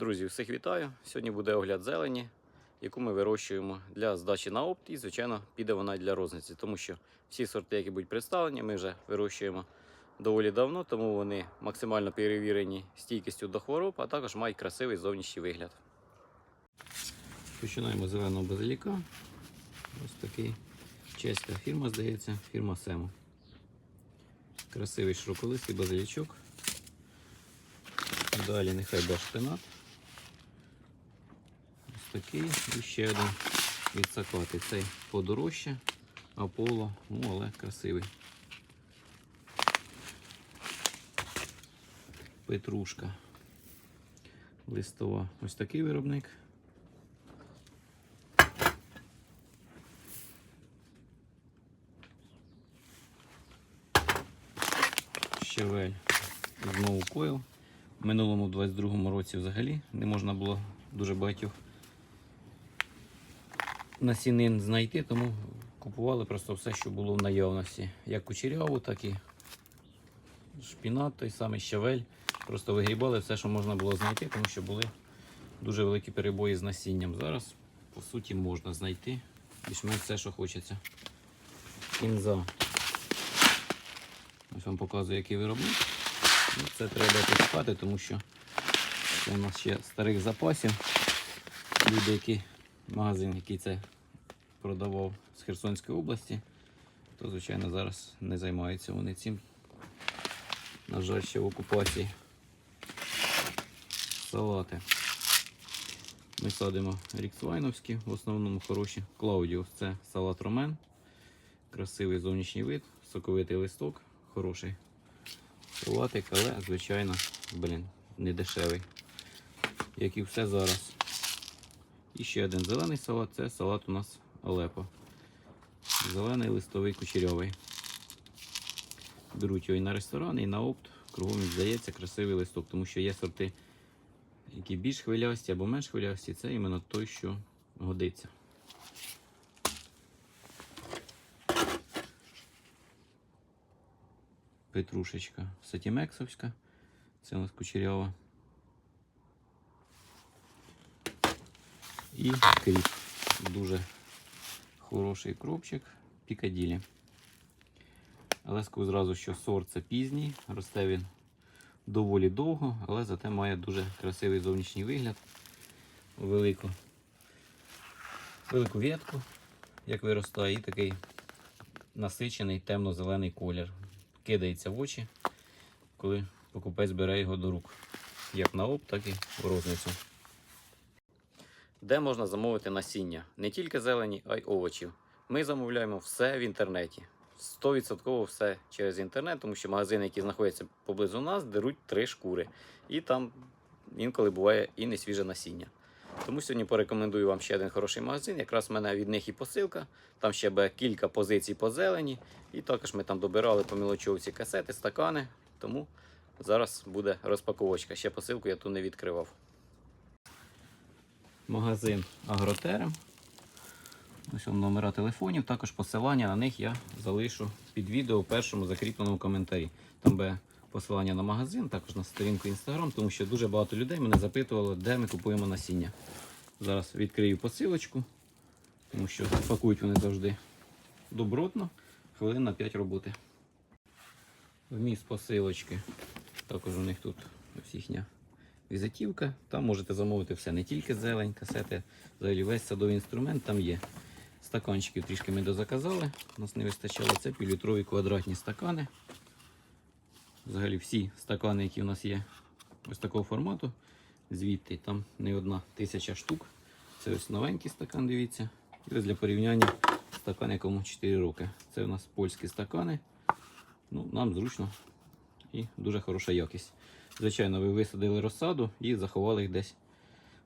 Друзі, всіх вітаю! Сьогодні буде огляд зелені, яку ми вирощуємо для здачі на опт і, звичайно, піде вона для розниці, тому що всі сорти, які будуть представлені, ми вже вирощуємо доволі давно, тому вони максимально перевірені стійкістю до хвороб, а також мають красивий зовнішній вигляд. Починаємо зеленого базиліка. Ось такий чеська фірма, здається, фірма Семо. Красивий широколистий базилічок. Далі нехай буде шпинат. Такий і ще один відсакати. Цей подорожче, Аполло, ну але красивий. Петрушка. Листова. Ось такий виробник. Щавель. Знову койл. В минулому 22-му році взагалі не можна було дуже багатьох насінин знайти, тому купували просто все, що було в наявності. Як кучеряву, так і шпінат, той самий щавель. Просто вигрібали все, що можна було знайти, тому що були дуже великі перебої з насінням. Зараз, по суті, можна знайти більш-менш все, що хочеться. Кінза. Ось вам показую, який виробник. Ну, Це треба почекати, тому що це у нас ще старих запасів. Люди, які магазин, який це продавав з Херсонської області, то, звичайно, зараз не займаються вони цим. На жаль, ще в окупації. Салати. Ми садимо ріксвайновські, в основному хороші. Клаудіус це салат ромен. Красивий зовнішній вид, соковитий листок, хороший салатик, але, звичайно, блін, не дешевий. Як і все зараз. І ще один зелений салат це салат у нас Алепо. Зелений листовий кучерявий. Беруть його і на ресторан, і на опт. Кругом здається красивий листок, тому що є сорти, які більш хвилясті або менш хвилясті. Це іменно той, що годиться. Петрушечка Сатімексовська. Це у нас кучерява. І кріп. Дуже хороший кропчик Пікаділі. Але скажу зразу, що сорт це пізній, росте він доволі довго, але зате має дуже красивий зовнішній вигляд. Велику, велику ветку, як виростає, і такий насичений темно-зелений колір. Кидається в очі, коли покупець бере його до рук. Як на оп, так і в розницю. Де можна замовити насіння? Не тільки зелені, а й овочів. Ми замовляємо все в інтернеті. 100% все через інтернет, тому що магазини, які знаходяться поблизу нас, деруть три шкури. І там інколи буває і не свіже насіння. Тому сьогодні порекомендую вам ще один хороший магазин. Якраз в мене від них і посилка. Там ще буде кілька позицій по зелені. І також ми там добирали по мілочовці касети, стакани. Тому зараз буде розпаковочка. Ще посилку я ту не відкривав. Магазин Агротерем. Ось вам номера телефонів, також посилання на них я залишу під відео у першому закріпленому коментарі. Там буде посилання на магазин, також на сторінку Instagram, тому що дуже багато людей мене запитувало, де ми купуємо насіння. Зараз відкрию посилочку, тому що пакують вони завжди добротно, хвилин на 5 роботи. Вміст посилочки. Також у них тут ось їхня візитівка. Там можете замовити все, не тільки зелень, касети, взагалі весь садовий інструмент там є. Стаканчиків трішки ми дозаказали. У нас не вистачало це півлітрові квадратні стакани. Взагалі всі стакани, які у нас є ось такого формату, звідти там не одна тисяча штук. Це ось новенький стакан, дивіться. І ось для порівняння стакан, якому 4 роки. Це у нас польські стакани. Ну, Нам зручно і дуже хороша якість. Звичайно, ви висадили розсаду і заховали їх десь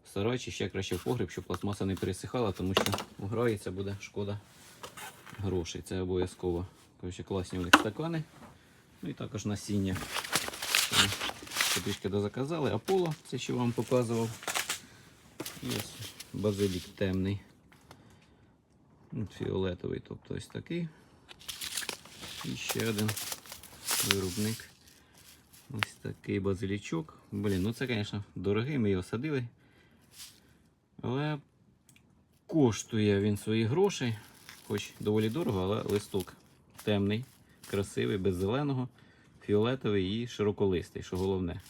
в сарай чи ще краще в погріб, щоб пластмаса не пересихала, тому що грається буде шкода грошей. Це обов'язково. Класні у них стакани. Ну і також насіння. Трішки дозаказали. Аполло, це що вам показував. Ось базилік темний. Фіолетовий, тобто ось такий. І ще один виробник Ось такий базилічок. Блін, ну це, звісно, дорогий, ми його садили. Але коштує він свої гроші, хоч доволі дорого, але листок темний, красивий, без зеленого, фіолетовий і широколистий, що головне.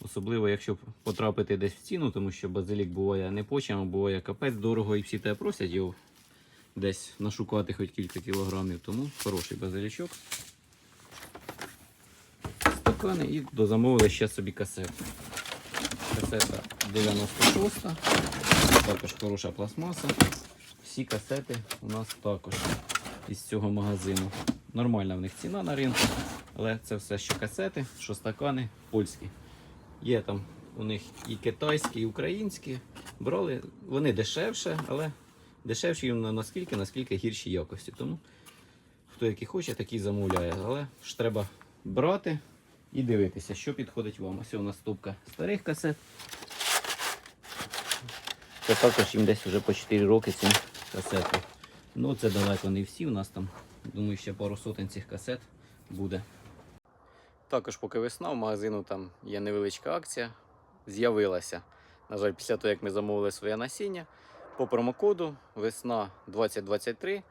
Особливо, якщо потрапити десь в ціну, тому що базилік буває не почем, а буває капець дорого і всі тебе просять його десь нашукати хоч кілька кілограмів. Тому хороший базилічок. Стакани і дозамовили ще собі касету. Касета 96, також хороша пластмаса. Всі касети у нас також із цього магазину. Нормальна в них ціна на ринку, але це все що касети, що стакани польські. Є там у них і китайські, і українські. Брали, вони дешевше, але дешевші на наскільки, наскільки гірші якості. Тому хто який хоче, такий замовляє. Але ж треба брати і дивитися, що підходить вам. Ось у нас стопка старих касет. Це також їм десь вже по 4 роки цим касетам. Ну це далеко не всі. У нас там, думаю, ще пару сотень цих касет буде. Також, поки весна, в магазину там є невеличка акція. З'явилася. На жаль, після того, як ми замовили своє насіння, по промокоду весна 2023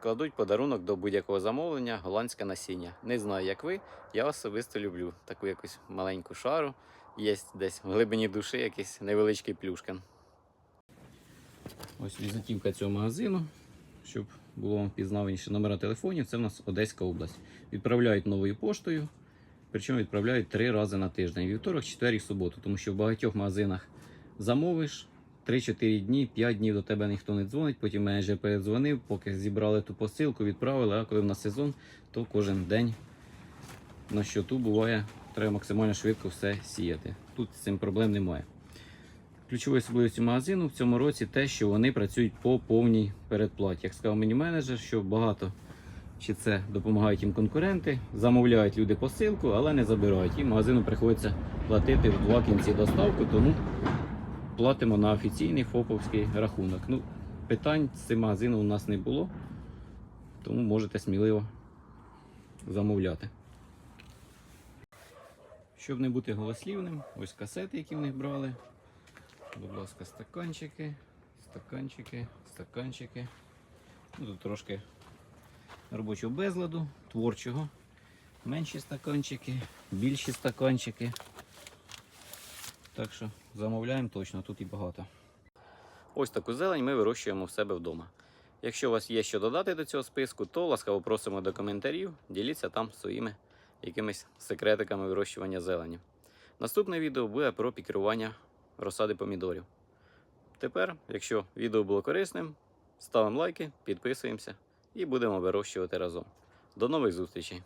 кладуть подарунок до будь-якого замовлення голландське насіння. Не знаю, як ви, я особисто люблю таку якусь маленьку шару. Є десь в глибині душі якийсь невеличкий плюшкин. Ось візитівка цього магазину, щоб було вам пізнаваніше номера телефонів. Це в нас Одеська область. Відправляють новою поштою. Причому відправляють три рази на тиждень: вівторок, четвер і суботу. Тому що в багатьох магазинах замовиш 3-4 дні, 5 днів до тебе ніхто не дзвонить. Потім менеджер передзвонив, поки зібрали ту посилку, відправили. А коли в нас сезон, то кожен день на щоту буває, треба максимально швидко все сіяти. Тут з цим проблем немає. Ключовою особливістю магазину в цьому році те, що вони працюють по повній передплаті. Як сказав мені менеджер, що багато чи це допомагають їм конкуренти, замовляють люди посилку, але не забирають. І магазину приходиться платити в два кінці доставку, тому платимо на офіційний ФОПовський рахунок. Ну, питань з цим магазином у нас не було, тому можете сміливо замовляти. Щоб не бути голослівним, ось касети, які в них брали. Будь ласка, стаканчики, стаканчики, стаканчики. Ну, тут трошки робочого безладу, творчого. Менші стаканчики, більші стаканчики. Так що замовляємо точно, тут і багато. Ось таку зелень ми вирощуємо в себе вдома. Якщо у вас є що додати до цього списку, то ласкаво просимо до коментарів, діліться там своїми якимись секретиками вирощування зелені. Наступне відео буде про пікірування розсади помідорів. Тепер, якщо відео було корисним, ставимо лайки, підписуємося і будемо вирощувати разом. До нових зустрічей!